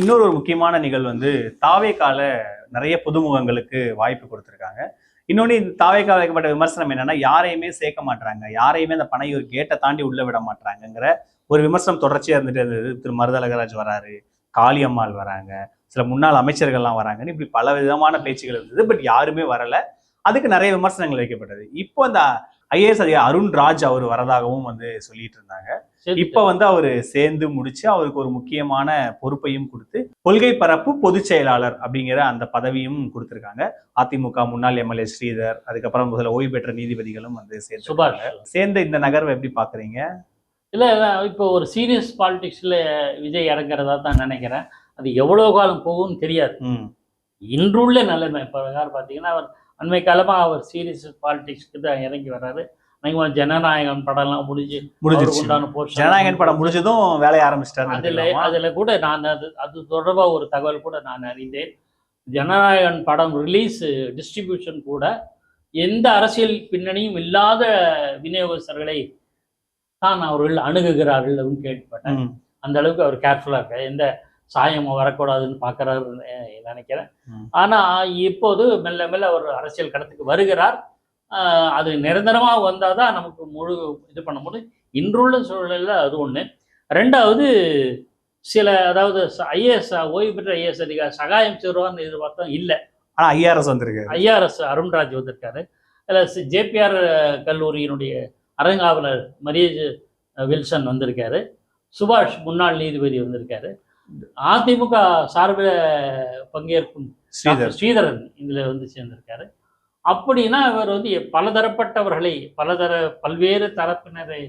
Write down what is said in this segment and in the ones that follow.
இன்னொரு ஒரு முக்கியமான நிகழ்வு வந்து தாவேக்கால நிறைய புதுமுகங்களுக்கு வாய்ப்பு கொடுத்துருக்காங்க. இன்னொன்று இந்த தாவேக்கா வைக்கப்பட்ட விமர்சனம் என்னன்னா யாரையுமே சேர்க்க மாட்டாங்க யாரையுமே அந்த பனையூர் கேட்டை தாண்டி உள்ள விட மாட்டாங்கங்கிற ஒரு விமர்சனம் தொடர்ச்சியாக இருந்துட்டு இருந்தது. திரு மருதலகராஜ் வராரு காளியம்மாள் வராங்க சில முன்னாள் அமைச்சர்கள்லாம் வராங்கன்னு இப்படி பல விதமான பேச்சுகள் இருந்தது பட் யாருமே வரல. அதுக்கு நிறைய விமர்சனங்கள் வைக்கப்பட்டது. இப்போ அந்த ஐஏஎஸ் அதிகாரி அருண் ராஜ் அவர் வரதாகவும் வந்து சொல்லிட்டு இருந்தாங்க இப்ப வந்து அவர் சேர்ந்து முடிச்சு அவருக்கு ஒரு முக்கியமான பொறுப்பையும் கொடுத்து கொள்கை பரப்பு பொதுச் செயலாளர் அப்படிங்கிற அந்த பதவியும் கொடுத்திருக்காங்க. அதிமுக முன்னாள் எம்எல்ஏ ஸ்ரீதர் அதுக்கப்புறம் முதல்ல ஓய்வு பெற்ற நீதிபதிகளும் வந்து சேர்ந்து சேர்ந்த இந்த நகர்வை எப்படி பாக்குறீங்க? இல்லை இப்போ ஒரு சீரியஸ் பாலிடிக்ஸில் விஜய் இறங்குறதா தான் நினைக்கிறேன். அது எவ்வளோ காலம் போகும்னு தெரியாது. இன்றுள்ள நிலைமை பிரகாரம் பார்த்தீங்கன்னா அவர் அண்மை காலமாக அவர் சீரியஸ் பாலிடிக்ஸ்க்கு தான் இறங்கி வர்றாரு. நீங்கள் ஜனநாயகம் படம்லாம் முடிஞ்சு முடிஞ்சிருச்சு. ஜனநாயகன் படம் முடிஞ்சதும் வேலைய ஆரம்பிச்சிட்டாரு அதுல அதுல கூட நான் அது அது தொடர்பா ஒரு தகவல் கூட நான் அறிந்தேன். ஜனநாயகன் படம் ரிலீஸ் டிஸ்ட்ரிபியூஷன் கூட எந்த அரசியல் பின்னணியும் இல்லாத விநியோகஸ்தர்களை தான் அவர்கள் அணுகுகிறார்கள் கேள்விப்பட்டேன். அந்த அளவுக்கு அவர் கேர்ஃபுல்லா இருக்கார். எந்த சாயமும் வரக்கூடாதுன்னு பார்க்கறாருன்னு நினைக்கிறேன். ம். ஆனா இப்போது மெல்ல மெல்ல அவர் அரசியல் களத்துக்கு வருகிறார். அது நிரந்தரமா வந்தாதான் நமக்கு முழு இது பண்ண முடியும். இன்றுள்ள சூழலில் அது ஒண்ணு. ரெண்டாவது சில அதாவது ஐஏஎஸ் ஓய்வு பெற்ற ஐஏஎஸ் அதிகாரி சகாயம் செய்வார்னு எதிர்பார்த்தோம் இல்லை. ஆனா ஐஆர்எஸ் வந்திருக்கு. ஐஆர்எஸ் அருண்ராஜ் வந்திருக்காரு. அதில் ஜேபிஆர் கல்லூரியினுடைய அரங்காவலர் மரியஜ் வில்சன் வந்திருக்காரு. சுபாஷ் முன்னாள் நீதிபதி வந்திருக்காரு. அதிமுக சார்பில் பங்கேற்கும் ஸ்ரீதரன். இதில் வந்து சேர்ந்திருக்காரு. அப்படின்னா இவர் வந்து பலதரப்பட்டவர்களை பலதர பல்வேறு தரப்பினரை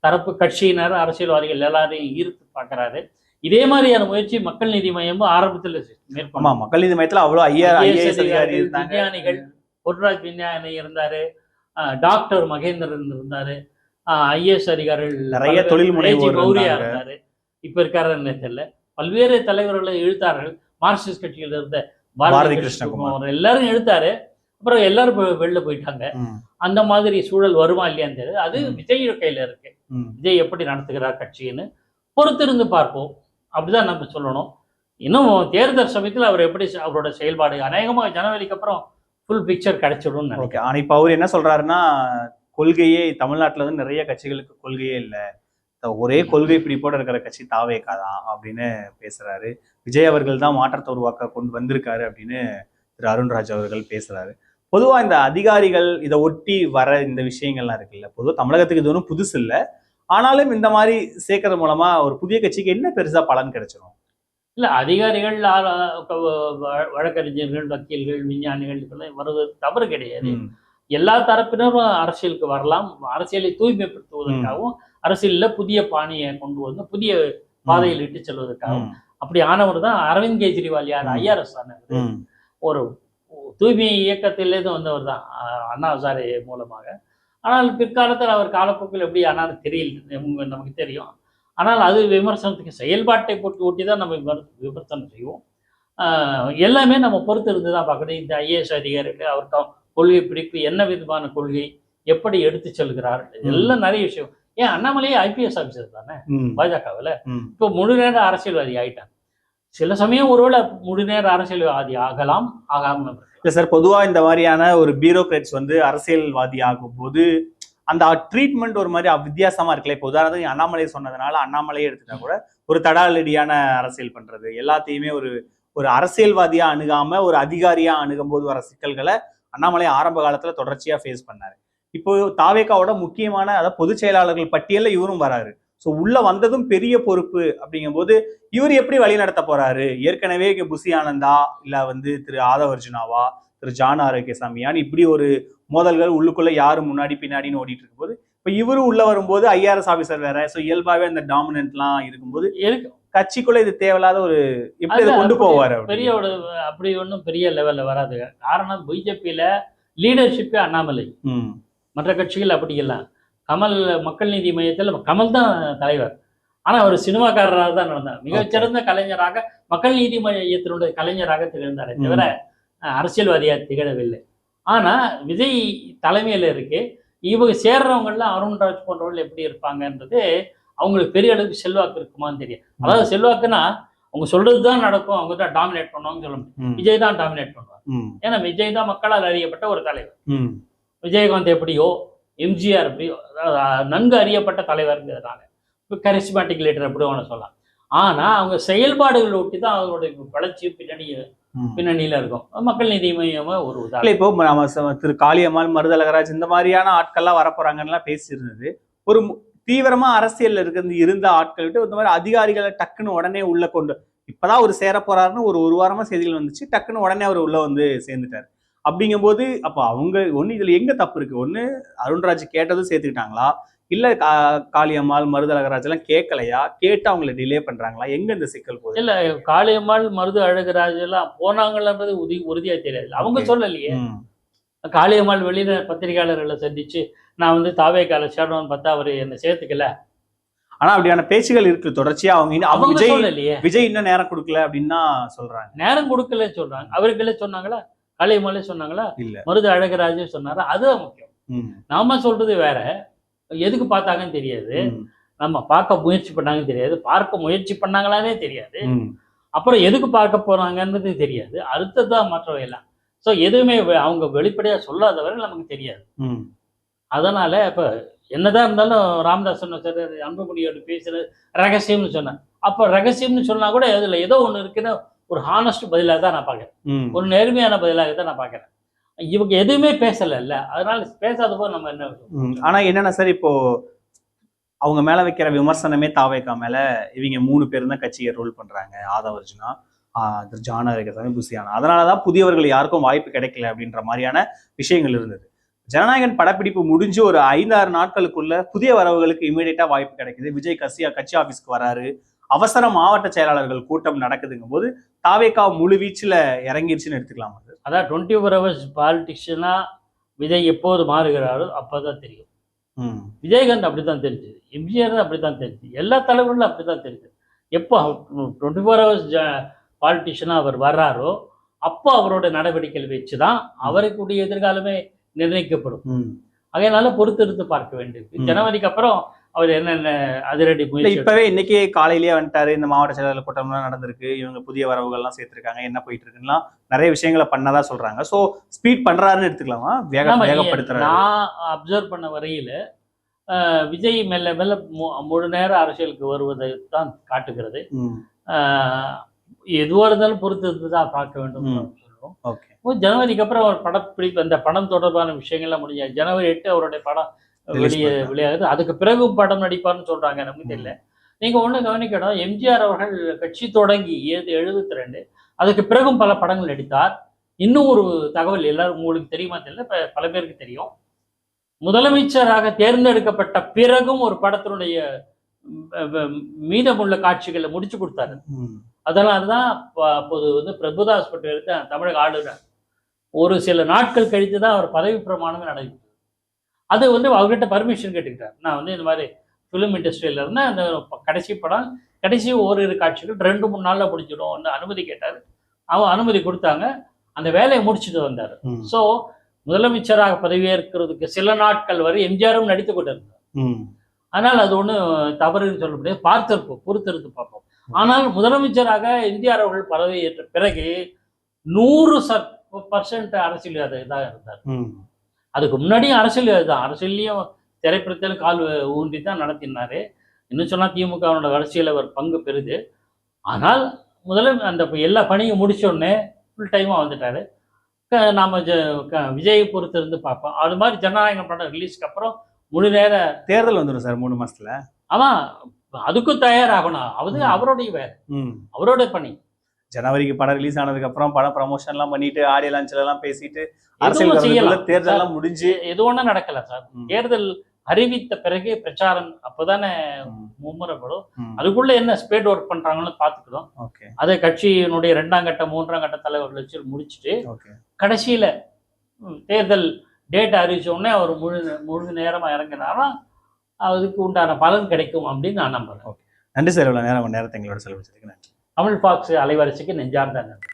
தரப்பு கட்சியினர் அரசியல்வாதிகள் எல்லாரையும் ஈர்த்து பார்க்கறாரு. இதே மாதிரியான முயற்சி மக்கள் நீதி மையமும் ஆரம்பத்தில் ஆமா மேற்கொண்டாங்க. மக்கள் நீதி மையத்துல அதிகாரிகள், இருந்தாங்க விஞ்ஞானிகள் பொன்ராஜ் விஞ்ஞானி இருந்தாரு. டாக்டர் மகேந்திரன் இருந்தாரு. ஐஏஎஸ் அதிகாரிகள் நிறைய தொழில் முனைவோர். இருந்தாரு. இப்ப இருக்காருன்னு தெரியல. பல்வேறு தலைவர்களை இழுத்தார்கள் மார்க்சிஸ்ட் கட்சியில இருந்த பாரதி கிருஷ்ணகுமார். எல்லாரும் இழுத்தாரு அப்புறம் எல்லாரும் வெளில போயிட்டாங்க. அந்த மாதிரி சூழல் வருமா இல்லையான்னு தெரியாது அது. விஜய் கையில இருக்கு. விஜய் எப்படி நடத்துகிறார் கட்சின்னு பொறுத்திருந்து பார்ப்போம். அப்படிதான் நம்ம சொல்லணும். இன்னும் தேர்தல் சமயத்தில் அவர் எப்படி அவரோட செயல்பாடு அநேகமாக ஜனவரிக்கு அப்புறம் ஃபுல் பிக்சர் கிடைச்சிடும்னு நினைக்கிறேன். ஓகே. ஆனா இப்ப அவர் என்ன சொல்றாருன்னா கொள்கையே தமிழ்நாட்டுல வந்து நிறைய கட்சிகளுக்கு கொள்கையே இல்ல. ஒரே கொள்கை பிடிப்போட இருக்கிற கட்சி தாவேக்கா தான் அப்படின்னு பேசுறாரு. விஜய் அவர்கள் தான் மாற்றத்தை உருவாக்க கொண்டு வந்திருக்காரு அப்படின்னு திரு அருண்ராஜ் அவர்கள் பேசுறாரு. பொதுவா இந்த அதிகாரிகள் இதை ஒட்டி வர இந்த விஷயங்கள்லாம் இருக்குல்ல பொதுவா தமிழகத்துக்கு இது ஒன்றும் புதுசு இல்ல. ஆனாலும் இந்த மாதிரி சேர்க்கறது மூலமா ஒரு புதிய கட்சிக்கு என்ன பெருசா பலன் கிடைச்சிரும்? இல்லை அதிகாரிகள் வழக்கறிஞர்கள் வக்கீல்கள் விஞ்ஞானிகள் இதெல்லாம் வருவது தவறு கிடையாது. எல்லா தரப்பினரும் அரசியலுக்கு வரலாம். அரசியலை தூய்மைப்படுத்துவதற்காகவும் அரசியலில் புதிய பாணியை கொண்டு வந்து புதிய பாதையில் இட்டு செல்வதற்காகவும் ம், அப்படி ஆனவர் தான் அரவிந்த் கெஜ்ரிவால் யார். ஐஆர்எஸ் ஆனவர் ஒரு தூய்மை இயக்கத்திலேருந்து வந்தவர் தான் அண்ணா ஹசாரே மூலமாக. ஆனால் பிற்காலத்தில் அவர் காலப்போக்கில் எப்படி ஆனாலும் தெரியல நமக்கு தெரியும். ஆனால் அது விமர்சனத்துக்கு செயல்பாட்டை போட்டு ஒட்டி தான் நம்ம விமர்- விமர்சனம் செய்வோம். ஆஹ் எல்லாமே நம்ம பொறுத்து இருந்து தான் பார்க்கணும். இந்த ஐஏஎஸ் அதிகாரிகள் அவர் க- கொள்கை பிடிப்பு என்ன விதமான கொள்கை எப்படி எடுத்து செல்கிறார் எல்லாம் நிறைய விஷயம். ஏன் அண்ணாமலையே ஐபிஎஸ் ஆஃபீஸர் தானே? பாஜகவில். இப்போ முழு நேர அரசியல்வாதி ஆயிட்டாங்க. சில சமயம் ஒருவேளை முழு நேர அரசியல்வாதி ஆகலாம் ஆகாம இருக்கலாம். இல்ல சார் பொதுவா இந்த மாதிரியான ஒரு பியூரோக்ராட்ஸ் வந்து அரசியல்வாதி ஆகும்போது அந்த ட்ரீட்மெண்ட் ஒரு மாதிரி வித்தியாசமா இருக்குல்ல. இப்போ உதாரணத்துக்கு அண்ணாமலை சொன்னதுனால அண்ணாமலையே எடுத்துட்டா கூட ஒரு தடாலடியான அரசியல் பண்றது. எல்லாத்தையுமே ஒரு ஒரு அரசியல்வாதியா அணுகாம ஒரு அதிகாரியா அணுகும் போது வர சிக்கல்களை அண்ணாமலை ஆரம்ப காலத்துல தொடர்ச்சியா ஃபேஸ் பண்ணாரு. இப்போ தாவேக்காவோட முக்கியமான அதாவது பொதுச் செயலாளர்கள் பட்டியல்ல இவரும் வராரு. ஸோ உள்ள வந்ததும் பெரிய பொறுப்பு அப்படிங்கும்போது இவர் எப்படி வழி நடத்த போறாரு? ஏற்கனவே புசி ஆனந்தா இல்ல வந்து திரு ஆதவர்ஜுனாவா திரு ஜான் ஆரோக்கியசாமியான்னு இப்படி ஒரு மோதல்கள் உள்ளுக்குள்ள யாரு முன்னாடி பின்னாடின்னு ஓடிட்டு இருக்கும்போது இப்ப இவரு உள்ள வரும்போது ஐஆர்எஸ் ஆபீசர் வேற. ஸோ இயல்பாவே அந்த டாமினன்ட்லாம் இருக்கும்போது இருக்கு கட்சிக்குள்ள இது தேவையில்லாத ஒரு எப்படி இதை கொண்டு போவாரு? பெரிய ஒரு அப்படி ஒன்றும் பெரிய லெவல்ல வராது காரணம் பிஜேபியில லீடர்ஷிப்பே அண்ணாமலை. ம், மற்ற கட்சிகள் அப்படி இல்லை. கமல் மக்கள் நீதி மையத்தில் கமல் தான் தலைவர். ஆனா அவர் சினிமாக்காரராக தான் நடந்தார். மிகச்சிறந்த கலைஞராக மக்கள் நீதி மையத்தினுடைய கலைஞராக திகழ்ந்தாரே. தவிர அஹ், அரசியல்வாதியா திகழவில்லை. ஆனா விஜய் தலைமையில இருக்கு. இவங்க சேர்றவங்கலாம் அருண்ராஜ் போன்றவர்கள் எப்படி இருப்பாங்கன்றது அவங்களுக்கு பெரிய அளவுக்கு செல்வாக்கு இருக்குமான்னு தெரியும். அதாவது செல்வாக்குன்னா அவங்க சொல்றது தான் நடக்கும் அவங்க தான் டாமினேட் பண்ணுவாங்கன்னு சொல்ல முடியும். விஜய் தான் டாமினேட் பண்ணுவார். ம், ஏன்னா விஜய் தான் மக்களால் அறியப்பட்ட ஒரு தலைவர். விஜயகாந்த் எப்படியோ எம்ஜிஆர் எப்படியோ நன்கு அறியப்பட்ட தலைவருங்கிறதுனால இப்போ கரிஸ்மாட்டிக் லீடர் எப்படி வேணும் சொல்லலாம். ஆனா அவங்க செயல்பாடுகளை ஒட்டி தான் அவங்களுடைய வளர்ச்சி பின்னணி. பின்னணியில இருக்கும். மக்கள் நீதி மையமா ஒரு உதாரணம் இப்போ நம்ம திரு காளியம்மாள் மருதலகராஜ் இந்த மாதிரியான ஆட்கள்லாம் வரப்போறாங்கலாம் பேசியிருந்தது. ஒரு தீவிரமா அரசியல்ல இருக்கிறது இருந்த ஆட்கள் விட்டு இந்த மாதிரி அதிகாரிகளை டக்குன்னு உடனே உள்ள கொண்டு இப்பதான் ஒரு சேர போறாருன்னு ஒரு ஒரு வாரமா செய்திகள் வந்துச்சு. டக்குன்னு உடனே அவர் உள்ள வந்து சேர்ந்துட்டாரு. அப்படிங்கும்போது அப்ப அவங்க ஒண்ணு இதுல எங்க தப்பு இருக்கு? ஒண்ணு அருண்ராஜ் கேட்டதும் சேர்த்துக்கிட்டாங்களா? இல்ல கா- காளியம்மாள் மருதலகராஜ் எல்லாம் கேட்கலையா? கேட்டு அவங்கள டிலே பண்றாங்களா? எங்க இந்த சிக்கல் போகுது? இல்ல காளியம்மாள் மருது அழகுராஜ் எல்லாம் போனாங்கன்றது உறுதி உறுதியா தெரியாது. அவங்க. சொல்லலையே. காளியம்மாள் வெளியில பத்திரிகையாளர்களை சந்திச்சு நான் வந்து தாவே கால சேடோன்னு பார்த்தா அவர் என்னை சேர்த்துக்கல. ஆனா அப்படியான பேச்சுகள் இருக்கு. தொடர்ச்சியா அவங்க அவங்க விஜய் விஜய் இன்னும் நேரம் கொடுக்கல அப்படின்னு தான் சொல்றாங்க. நேரம் கொடுக்கலன்னு சொல்றாங்க. அவர்களே சொன்னாங்களா? காளியம்மாளே சொன்னாங்களா? இல்ல. மருது அழகராஜே சொன்னாரா? அதுதான் முக்கியம். நாம சொல்றது வேற. எதுக்கு பார்த்தாங்கன்னு தெரியாது. நம்ம பார்க்க முயற்சி பண்ணாங்கன்னு தெரியாது. பார்க்க முயற்சி பண்ணாங்களானே தெரியாது. அப்புறம் எதுக்கு பார்க்க போறாங்கன்றது தெரியாது. அடுத்ததான் மற்றவை எல்லாம். ஸோ எதுவுமே அவங்க வெளிப்படையா சொல்லாதவரை நமக்கு தெரியாது. அதனால இப்ப என்னதான் இருந்தாலும் ராமதாஸ் சொன்ன சார் அன்புமணியோட பேசுறது ரகசியம்னு சொன்னேன். அப்ப ரகசியம்னு சொன்னா கூட அதுல ஏதோ ஒண்ணு இருக்குன்னு ஒரு ஹானஸ்ட் பதிலாக தான் நான் பார்க்கறேன். ஒரு நேர்மையான பதிலாக தான் நான் பார்க்கறேன். இவங்க எதுவுமே பேசலைல்ல அதனால பேசாத போது நம்ம என்ன. ஆனா என்னன்னா சார் இப்போ அவங்க மேல வைக்கிற விமர்சனமே தாவேக்கா மேல இவங்க மூணு பேரும் தான் கட்சியை ரோல் பண்றாங்க. ஆதவ அர்ஜுனா ஜானா இருக்கசாமி புசியானா. அதனாலதான் புதியவர்கள் யாருக்கும் வாய்ப்பு கிடைக்கல அப்படின்ற மாதிரியான விஷயங்கள் இருந்தது. ஜனநாயகன் படப்பிடிப்பு முடிஞ்சு ஒரு ஐந்தாறு நாட்களுக்குள்ள புதிய வரவுகளுக்கு இமீடியட்டா வாய்ப்பு கிடைக்குது. விஜய் கசியா கட்சி ஆபீஸ்க்கு வராரு. அவசர மாவட்ட செயலாளர்கள் கூட்டம் நடக்குதுங்கும் போது தாவேக்கா முழு வீச்சுல இறங்கிருச்சுன்னு எடுத்துக்கலாம் அது அதான் டுவெண்ட்டி ஃபோர் ஹவர்ஸ் பாலிட்டிக்ஸ்னா விஜய் எப்போது மாறுகிறாரோ அப்பதான் தெரியும். ம். விஜயகாந்த் அப்படித்தான் தெரிஞ்சது. எம்ஜிஆர் அப்படித்தான் தெரிஞ்சது. எல்லா தலைவர்களும் அப்படித்தான் தெரிஞ்சது. எப்போ டுவெண்ட்டி ஃபோர் ஹவர்ஸ் பாலிட்டிஷியனாக அவர் வர்றாரோ அப்போ அவரோட நடவடிக்கைகள் வச்சு தான் அவருக்குடைய எதிர்காலமே நிர்ணயிக்கப்படும். அதனால பொறுத்திருந்து பார்க்க வேண்டியிருக்கு. ம். ஜனவரிக்கு அப்புறம் அவர் என்னென்ன அதிரடி முயற்சி இப்பவே இன்னைக்கே காலையிலேயே வந்துட்டாரு. இந்த மாவட்ட செயலாளர் கூட்டம்லாம் நடந்திருக்கு. இவங்க புதிய வரவுகள்லாம் சேர்த்திருக்காங்க. என்ன போயிட்டு இருக்குன்னா நிறைய விஷயங்களை பண்ணதா சொல்றாங்க. சோ ஸ்பீட் பண்றாருன்னு எடுத்துக்கலாமா? வேக ஆமா, வேகப்படுத்துறாரு. நான் அப்சர்வ் பண்ண வரையில விஜய் மெல்ல மெல்ல முழு நேர அரசியலுக்கு வருவதை தான் காட்டுகிறது. எதுவாக இருந்தாலும் பொறுத்து தான் பார்க்க வேண்டும் ம். சொல்லுவோம் ஓகே. இப்போ ஜனவரிக்கு அப்புறம் அவர் படப்பிடிப்பு அந்த படம் தொடர்பான விஷயங்கள்லாம் முடியாது ஜனவரி எட்டு அவருடைய படம் வெளியே. வெளியாகுது. அதுக்கு பிறகு படம் நடிப்பார்னு சொல்றாங்க நமக்கு தெரியல. நீங்க ஒண்ணு கவனிக்கணும் எம்ஜிஆர் அவர்கள் கட்சி தொடங்கி ஏது எழுபத்தி ரெண்டு அதுக்கு பிறகும் பல படங்கள் நடித்தார். இன்னும் ஒரு தகவல் எல்லாரும் உங்களுக்கு தெரியுமா தெரியல? பல பேருக்கு தெரியும். முதலமைச்சராக தேர்ந்தெடுக்கப்பட்ட பிறகும் ஒரு படத்தினுடைய மீதமுள்ள காட்சிகளை முடிச்சு கொடுத்தாரு. அதனால தான் அப்ப- அப்போது வந்து பிரபுதாஸ் பட்டேல் தான் தமிழக ஆளுநர். ஒரு சில நாட்கள் கழித்து தான் அவர் பதவி பிரமாணமே நடைபெற்றது அது வந்து அவர்கிட்ட பர்மிஷன் கேட்டுக்கிட்டார். நான் வந்து இந்த மாதிரி ஃபிலிம் இண்டஸ்ட்ரியில இருந்தேன். அந்த கடைசி படம் கடைசி ஓரிரு காட்சிகள் ரெண்டு மூணு நாளில் முடிச்சிடும் அனுமதி கேட்டார். அவன் அனுமதி கொடுத்தாங்க. அந்த வேலையை முடிச்சுட்டு வந்தார். ஸோ முதலமைச்சராக பதவியேற்கிறதுக்கு சில நாட்கள் வரை எம்ஜிஆரும் நடித்து கொண்டிருந்தார். ஆனால் அது ஒன்றும் தவறுன்னு சொல்ல முடியாது. பார்த்திருப்போம் பொறுத்திருந்து பார்ப்போம். ஆனால் முதலமைச்சராக எம்ஜிஆர் அவர்கள் பதவியேற்ற பிறகு நூறு சர் பர்சன்ட் அரசியல்வாதி தான் இருந்தார் அதுக்கு முன்னாடியும் அரசியல்வாதி தான் அரசியல்லையும் திரைப்படத்திலும் கால் ஊன்றி தான் நடத்தினாரு. இன்னும் சொன்னால் திமுகவோட அரசியல் அவர் பங்கு பெறுது. ஆனால் முதல்ல அந்த எல்லா பணியும் முடிச்ச உடனே ஃபுல் டைமாக வந்துட்டாரு. நாம ஜ க- விஜயை பொறுத்திருந்து பார்ப்போம். அது மாதிரி ஜனநாயகம் படம் ரிலீஸ்க்கு அப்புறம் முழு நேர தேர்தல் வந்துடும் சார் மூணு மாசத்துல. அவன் அதுக்கும் தயாராகணும். அது. அவருடைய வேலை. ம். அவரோட பணி. ஜனவரிக்கு படம் ரிலீஸ் ஆனதுக்கு அப்புறம் படம் ப்ரமோஷன் எல்லாம் பண்ணிட்டு ஆடியோ லான்ச்ல எல்லாம் பேசிட்டு அரசியல். தேர்தல் எல்லாம் முடிஞ்சு. எது ஒன்றும் நடக்கல சார். தேர்தல் அறிவித்த பிறகு பிரச்சாரம் அப்போதானே ம், மும்முரப்படும். ம். அதுக்குள்ள என்ன ஸ்பேட் ஒர்க் பண்றாங்கன்னு பார்த்துக்கிறோம் ஓகே. அதை கட்சியினுடைய ரெண்டாம் கட்ட மூன்றாம் கட்ட தலைவர்கள் வச்சு முடிச்சுட்டு கடைசியில தேர்தல் டேட் அறிவிச்ச உடனே அவர் முழு முழு நேரமா இறங்கினாரா அதுக்கு உண்டான பலன் கிடைக்கும் அப்படின்னு நான் நம்புறேன். நன்றி சார் இவ்வளவு நேரம் நேரத்தை எங்களோட செலவழிச்சதுக்கு நன்றி. தமிழ் பாக்ஸ் அலைவரிசைக்கு நெஞ்சார்ந்த நன்றி.